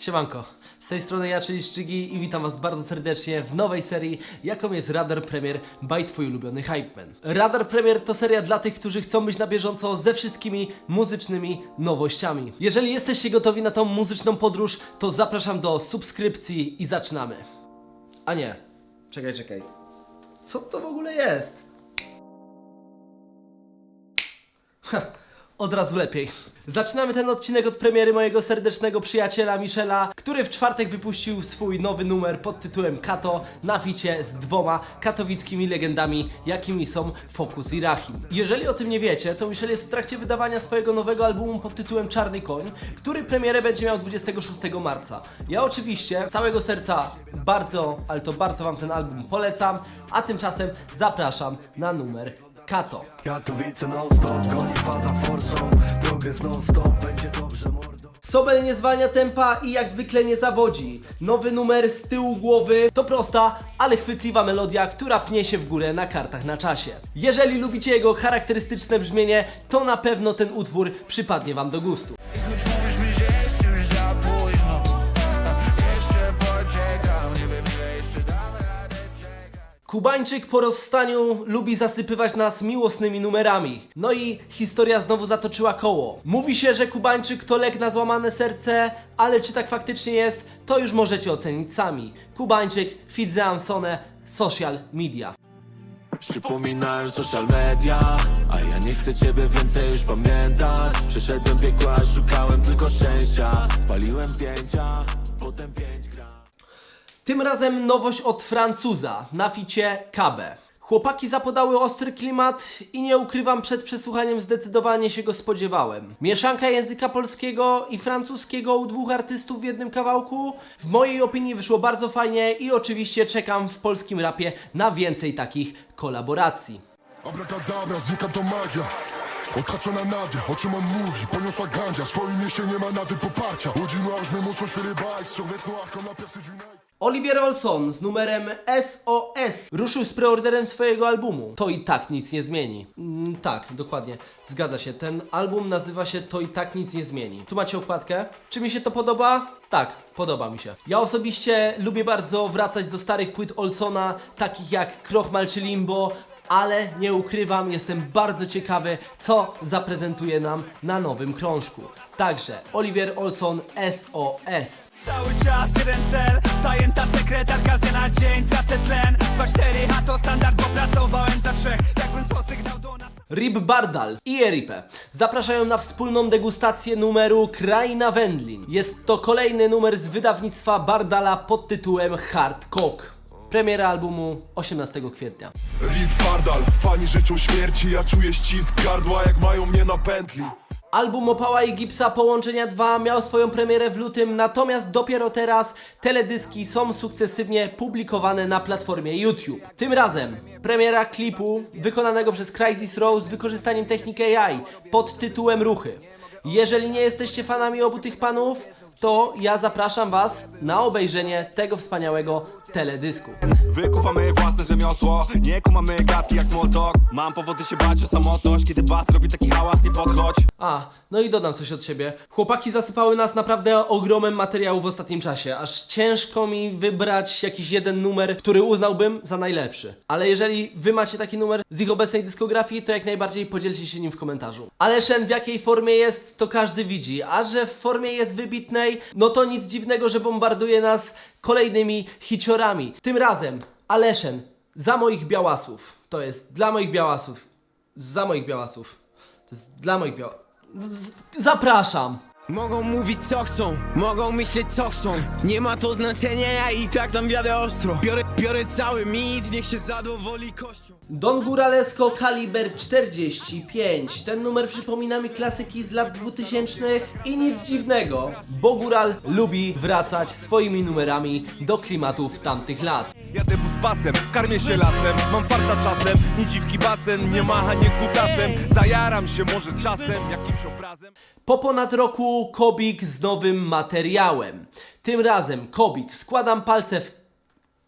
Siemanko, z tej strony ja, czyli Szczygi i witam was bardzo serdecznie w nowej serii, jaką jest Radar Premier by twój ulubiony Hype Man. Radar Premier to seria dla tych, którzy chcą być na bieżąco ze wszystkimi muzycznymi nowościami. Jeżeli jesteście gotowi na tą muzyczną podróż, to zapraszam do subskrypcji i zaczynamy. A nie, czekaj, czekaj. Co to w ogóle jest? Ha, od razu lepiej. Zaczynamy ten odcinek od premiery mojego serdecznego przyjaciela Michela, który w czwartek wypuścił swój nowy numer pod tytułem Kato na ficie z dwoma katowickimi legendami, jakimi są Focus i Rahim. Jeżeli o tym nie wiecie, to Michel jest w trakcie wydawania swojego nowego albumu pod tytułem Czarny Koń, który premierę będzie miał 26 marca. Ja oczywiście z całego serca bardzo, ale to bardzo Wam ten album polecam, a tymczasem zapraszam na numer Kato. Katowice non-stop, goni faza forsą Progres non-stop, będzie dobrze mordo Sobel nie zwalnia tempa i jak zwykle nie zawodzi. Nowy numer z tyłu głowy to prosta, ale chwytliwa melodia, która pnie się w górę na kartach na czasie. Jeżeli lubicie jego charakterystyczne brzmienie, to na pewno ten utwór przypadnie wam do gustu. Kubańczyk po rozstaniu lubi zasypywać nas miłosnymi numerami. No i historia znowu zatoczyła koło. Mówi się, że Kubańczyk to lek na złamane serce, ale czy tak faktycznie jest, to już możecie ocenić sami. Kubańczyk, Fidze Ansone, social media. Przypominałem social media A ja nie chcę ciebie więcej już pamiętać Przeszedłem piekła, szukałem tylko szczęścia Spaliłem zdjęcia, potem pięć Tym razem nowość od Francuza na ficie KB. Chłopaki zapodały ostry klimat i nie ukrywam, przed przesłuchaniem zdecydowanie się go spodziewałem. Mieszanka języka polskiego i francuskiego u dwóch artystów w jednym kawałku w mojej opinii wyszło bardzo fajnie i oczywiście czekam w polskim rapie na więcej takich kolaboracji. To magia Odhaczona Nadia, o czym on mówi? Poniosła gandzia, w swoim mieście nie ma nawet poparcia Udzimy aż muszą świry bajs, Sowiet noir comme la Perse du Nike Olivier Olson z numerem SOS ruszył z preorderem swojego albumu. To i tak nic nie zmieni. Mm, tak, dokładnie. Zgadza się. Ten album nazywa się To i tak nic nie zmieni. Tu macie okładkę. Czy mi się to podoba? Tak, podoba mi się. Ja osobiście lubię bardzo wracać do starych płyt Olsona, takich jak Krochmal czy Limbo, ale nie ukrywam, jestem bardzo ciekawy, co zaprezentuje nam na nowym krążku. Także Olivier Olson SOS. Cały czas jeden cel Zajęta sekretarka z na dzień Tracę tlen 2-4 a to standard Bo pracowałem za trzech Jakbym zło sygnał do nas Rib Bardal i Eripe zapraszają na wspólną degustację numeru Kraina Wędlin. Jest to kolejny numer z wydawnictwa Bardala pod tytułem Hard Cock. Premiera albumu 18 kwietnia. Rip Pardal, fani życzą śmierci Ja czuję ścisk gardła, jak mają mnie na pętli Album Opała i Gipsa Połączenia 2 miał swoją premierę w lutym, natomiast dopiero teraz teledyski są sukcesywnie publikowane na platformie YouTube. Tym razem premiera klipu wykonanego przez Crisis Row z wykorzystaniem techniki AI pod tytułem Ruchy. Jeżeli nie jesteście fanami obu tych panów, to ja zapraszam Was na obejrzenie tego wspaniałego teledysku. Wykuwamy własne rzemiosło Nie kumamy gadki jak small talk Mam powody się bać o samotność Kiedy bas robi taki hałas, nie podchodź A, no i dodam coś od siebie. Chłopaki zasypały nas naprawdę ogromem materiału w ostatnim czasie, aż ciężko mi wybrać jakiś jeden numer, który uznałbym za najlepszy. Ale jeżeli wy macie taki numer z ich obecnej dyskografii, to jak najbardziej podzielcie się nim w komentarzu. Ale Shen w jakiej formie jest, to każdy widzi, a że w formie jest wybitnej, no to nic dziwnego, że bombarduje nas kolejnymi hiciorami. Tym razem Aleszen, za moich białasów. To jest dla moich białasów. Za moich białasów. To jest dla moich biał... Z- z- Zapraszam! Mogą mówić co chcą, mogą myśleć co chcą Nie ma to znaczenia, ja i tak tam wiadę ostro Biorę, biorę cały mit, niech się zadowoli kością Don Guralesco Kaliber 45. Ten numer przypomina mi klasyki z lat 2000 i nic dziwnego, bo Gural lubi wracać swoimi numerami do klimatów tamtych lat. Jadę z pasem, karmię się lasem Mam farta czasem, nie dziwki basen Nie macha, nie kutasem. Zajaram się może czasem jakimś obrazem. Po ponad roku Kobik z nowym materiałem. Tym razem Kobik składam palce w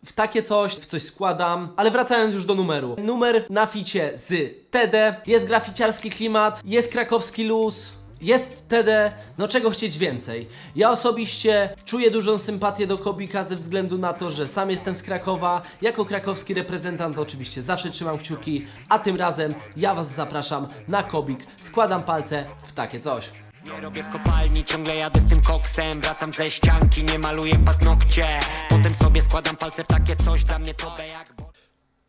w takie coś, w coś składam, ale wracając już do numeru. Numer na ficie z TD, jest graficiarski klimat, jest krakowski luz Jest TD, no czego chcieć więcej. Ja osobiście czuję dużą sympatię do Kobika ze względu na to, że sam jestem z Krakowa. Jako krakowski reprezentant oczywiście zawsze trzymam kciuki, a tym razem ja Was zapraszam na Kobik. Składam palce w takie coś. Nie robię w kopalni, ciągle jadę z tym koksem Wracam ze ścianki, nie maluję paznokcie Potem sobie składam palce w takie coś Dla mnie to jak.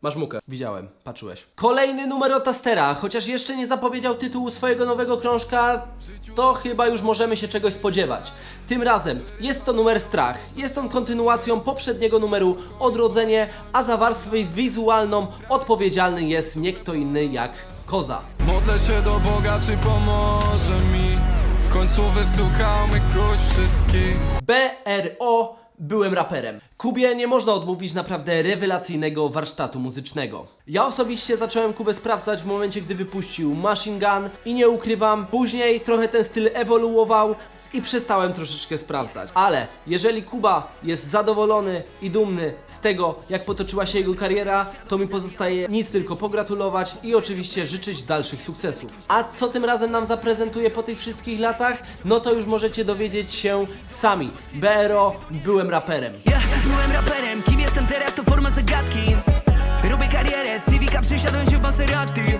Masz mukę. Widziałem, patrzyłeś. Kolejny numer od Astera, chociaż jeszcze nie zapowiedział tytułu swojego nowego krążka, to chyba już możemy się czegoś spodziewać. Tym razem jest to numer Strach. Jest on kontynuacją poprzedniego numeru Odrodzenie, a za warstwę wizualną odpowiedzialny jest nie kto inny jak Koza. Modlę się do Boga, czy pomoże mi W końcu wysłuchał mych próśb wszystkich BRO byłem raperem. Kubie nie można odmówić naprawdę rewelacyjnego warsztatu muzycznego. Ja osobiście zacząłem Kubę sprawdzać w momencie, gdy wypuścił Machine Gun i nie ukrywam, później trochę ten styl ewoluował i przestałem troszeczkę sprawdzać. Ale jeżeli Kuba jest zadowolony i dumny z tego, jak potoczyła się jego kariera, to mi pozostaje nic tylko pogratulować i oczywiście życzyć dalszych sukcesów. A co tym razem nam zaprezentuje po tych wszystkich latach? No to już możecie dowiedzieć się sami. BRO, byłem raperem. Ja byłem raperem, kim jestem teraz to forma zagadki Robię karierę, z Civica przysiadłem się w Maserati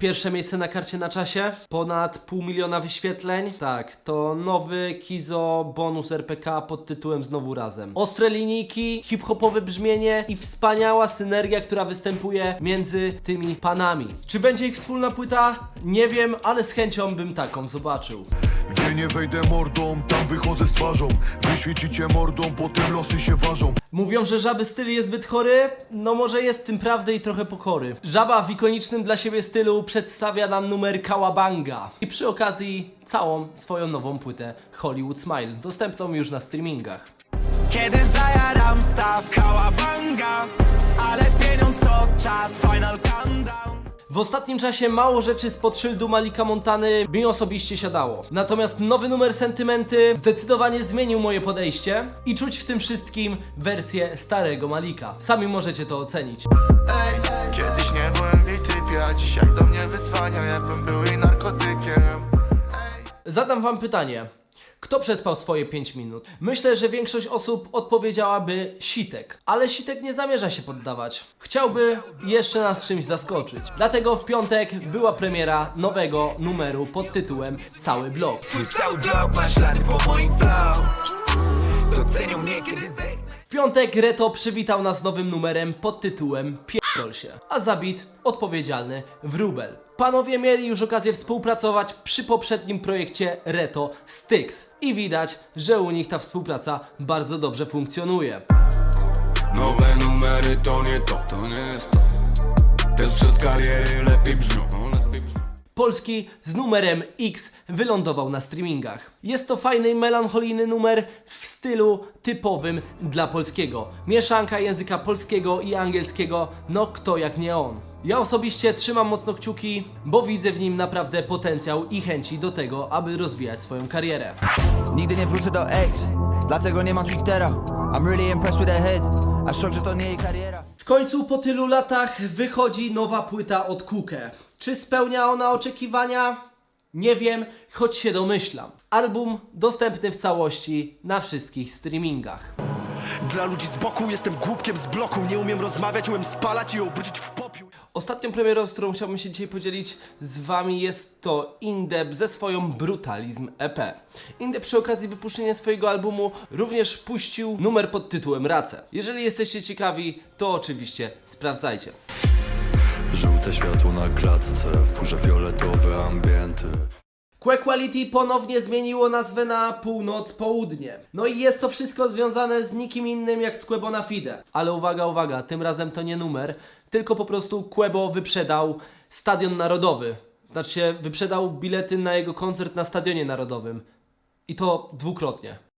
Pierwsze miejsce na karcie na czasie, ponad pół miliona wyświetleń. Tak, to nowy Kizo bonus RPK pod tytułem Znowu Razem. Ostre linijki, hip-hopowe brzmienie i wspaniała synergia, która występuje między tymi panami. Czy będzie ich wspólna płyta? Nie wiem, ale z chęcią bym taką zobaczył. Gdzie nie wejdę mordą, tam wychodzę z twarzą Wyświecicie mordą, potem losy się ważą Mówią, że żaby styl jest zbyt chory? No może jest tym prawdy i trochę pokory. Żaba w ikonicznym dla siebie stylu przedstawia nam numer Kałabanga. I przy okazji całą swoją nową płytę Hollywood Smile, dostępną już na streamingach. Kiedy zajaram staw kałabanga Ale pieniądz to czas, final countdown W ostatnim czasie mało rzeczy spod szyldu Malika Montany mi osobiście siadało. Natomiast nowy numer Sentymenty zdecydowanie zmienił moje podejście i czuć w tym wszystkim wersję starego Malika. Sami możecie to ocenić. Ej, kiedyś nie byłem typie, a dzisiaj do mnie wydzwania, jakbym był narkotykiem Zadam wam pytanie. Kto przespał swoje 5 minut? Myślę, że większość osób odpowiedziałaby Sitek, ale Sitek nie zamierza się poddawać. Chciałby jeszcze nas czymś zaskoczyć. Dlatego w piątek była premiera nowego numeru pod tytułem Cały blok. Twój cały blok ma ślady po moim flow Docenią mnie kiedy W piątek Reto przywitał nas nowym numerem pod tytułem Pierdol a za bit odpowiedzialny Wróbel. Panowie mieli już okazję współpracować przy poprzednim projekcie Reto Styx i widać, że u nich ta współpraca bardzo dobrze funkcjonuje. Nowe numery to nie to, to nie jest to Te sprzed kariery lepiej brzmią Polski z numerem X wylądował na streamingach. Jest to fajny melancholijny numer w stylu typowym dla polskiego. Mieszanka języka polskiego i angielskiego, no kto jak nie on. Ja osobiście trzymam mocno kciuki, bo widzę w nim naprawdę potencjał i chęci do tego, aby rozwijać swoją karierę. Nigdy nie wrócę do ex, dlatego nie mam Twittera I'm really impressed with her head, a szok, że to nie jej kariera W końcu po tylu latach wychodzi nowa płyta od Kukę. Czy spełnia ona oczekiwania? Nie wiem, choć się domyślam. Album dostępny w całości na wszystkich streamingach. Dla ludzi z boku jestem głupkiem z bloku Nie umiem rozmawiać, umiem spalać i obrócić w popiół Ostatnią premierą, z którą chciałbym się dzisiaj podzielić z Wami jest to Indeb ze swoją Brutalizm EP. Indeb przy okazji wypuszczenia swojego albumu również puścił numer pod tytułem Race. Jeżeli jesteście ciekawi, to oczywiście sprawdzajcie. Żółte światło na klatce, furze fioletowe ambienty Quality ponownie zmieniło nazwę na północ-południe. No i jest to wszystko związane z nikim innym jak z Quebona Fide. Ale uwaga, uwaga, tym razem to nie numer, tylko po prostu Quebo wyprzedał Stadion Narodowy. Znaczy wyprzedał bilety na jego koncert na Stadionie Narodowym. I to dwukrotnie.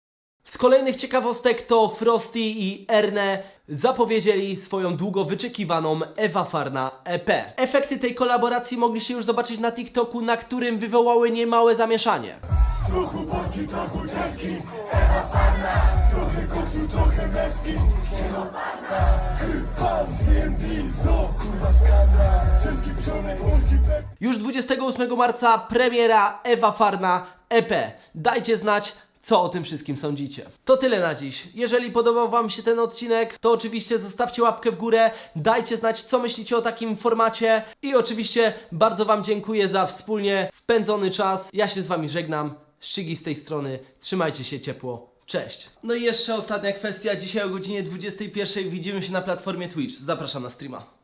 Z kolejnych ciekawostek to Frosty i Erne zapowiedzieli swoją długo wyczekiwaną Ewa Farna EP. Efekty tej kolaboracji mogliście już zobaczyć na TikToku, na którym wywołały niemałe zamieszanie. Już 28 marca premiera Ewa Farna EP. Dajcie znać, co o tym wszystkim sądzicie. To tyle na dziś. Jeżeli podobał Wam się ten odcinek, to oczywiście zostawcie łapkę w górę, dajcie znać, co myślicie o takim formacie i oczywiście bardzo Wam dziękuję za wspólnie spędzony czas. Ja się z Wami żegnam. Szczygi z tej strony. Trzymajcie się ciepło. Cześć. No i jeszcze ostatnia kwestia. Dzisiaj o godzinie 21 widzimy się na platformie Twitch. Zapraszam na streama.